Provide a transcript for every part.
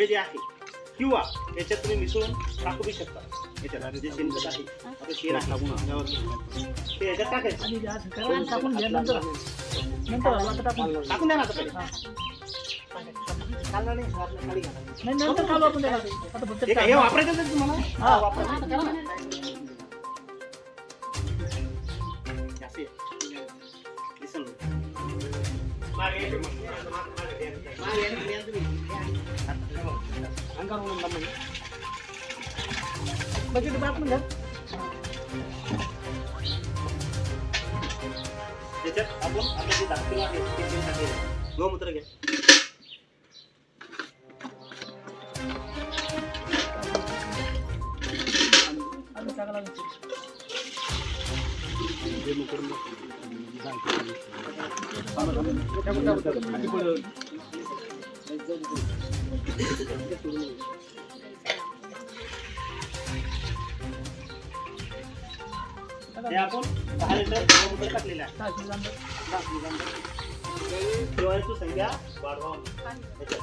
हे जे आहे किंवा याच्यात तुम्ही मिसळून टाकू बी शकता. याच्यात जे शेणखत आहे आता शेण आहे. ते याच्यात टाकायचं. टाकून द्या ना आता पहिले. हे. वापरायचं आहे तुम्हाला? हा वापरायचं. आता करा ना. असे दिसन मागे येते मग. मागे येते. मागे येते, या तुम्ही. अंगावर म्हणून बांधून. बकेट टाकून घ्या त्याच्यात आपण आता जे दाखवलं आहे ते शेण टाकलेलं आहे. गोमूत्र घ्या आता टाका लागेल हे आपण दहा लिटर गोमूत्र टाकलेलं आहे. टाकली नंतर ठेवायची संख्या वाढवा याच्यात.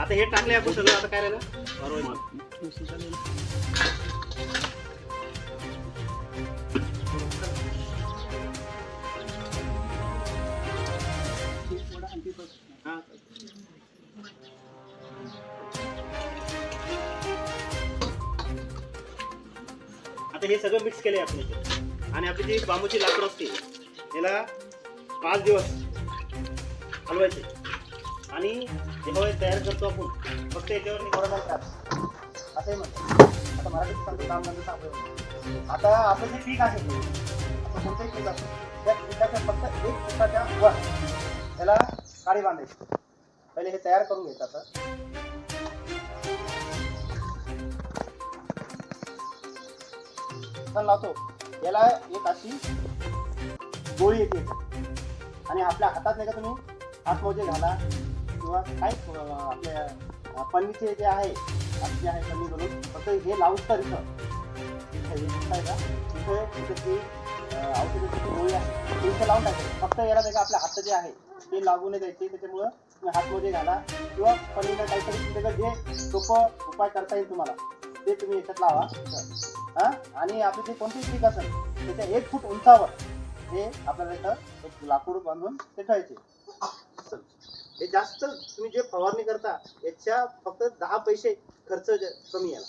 आता हे टाकले आपण सगळं आता काय राहिलं? आता हे सगळं मिक्स केलं आपण आणि आपली जी बांबूची लाकूड असते याला पाच दिवस हलवायचे. आणि जेव्हा तयार करतो आपण. फक्त याच्यावर निवडा असंही म्हणतो आता मराठीत सांगतो काम नंतर सांगतो आता आपलं जे पीक आहे आपण कोणतंही पीक असतो त्या पिकाच्या फक्त एक पिकाच्या वर त्याला काळी बांधायची. पहिले हे तयार करून घ्यायचं आता. पण लावतो याला एक अशी गोळी येते. आणि आपल्या हातात नाही का तुम्ही हातमोजे घाला किंवा काय आपल्या पन्नीचे जे आहे जे आहे पन्नी करून फक्त हे लावूच तर इथं. इथं का? इथे ती औषधाची गोळी आहे ते इथं लावून टाकायची फक्त याला नाही का आपल्या हात जे आहे ते लागू नाही द्यायचे त्याच्यामुळं तुम्ही हातमोजे घाला किंवा पन्नीला काहीतरी तुमच्याकडे जे सोपं उपाय करता येईल तुम्हाला ते तुम्ही याच्यात लावा. हा? आणि आपले जे कोणतेही पीक असेल त्याच्या एक फूट उंचावर हे आपल्याला इथं एक लाकूड बांधून ते ठेवायचे. हे जास्त तुम्ही जे फवारणी करता याच्या फक्त दहा पैसे खर्च कमी याला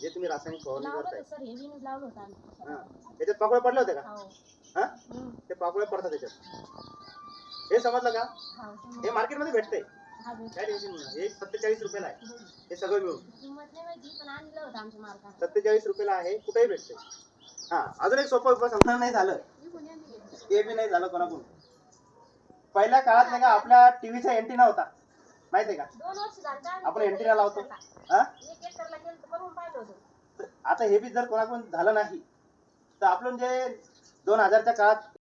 जे तुम्ही रासायनिक फवारणी करताय. हे त्याच्यात पाकोळ्या पडल्या होत्या का? हो. हा. ते पाकोळ्या पडतात त्याच्यात. हे समजलं का. हे मार्केटमध्ये भेटतंय. हा, हे सत्तेचाळीस रुपयाला आहे. हे सगळं मिळून. किंमत नाही माहिती पण आणलं होतं आमच्या मार्गात सत्तेचाळीस रुपयाला आहे. कुठेही भेटते. हा अजून एक सोपा उपाय सांगणार नाही झालं. ते बी नाही झालं कोणाकडून. पहिल्या काळात नाही का आपल्या टीव्हीचा अँटिना होता. माहितीये का? दोन वर्ष झालं का? आपण अँटिना लावतो. हा? एक एकरला केलं तर करून पाहिलं होतं. तर आता हे बी जर कोणाकडून झालं नाही तर आपण जे दोन हजारच्या काळात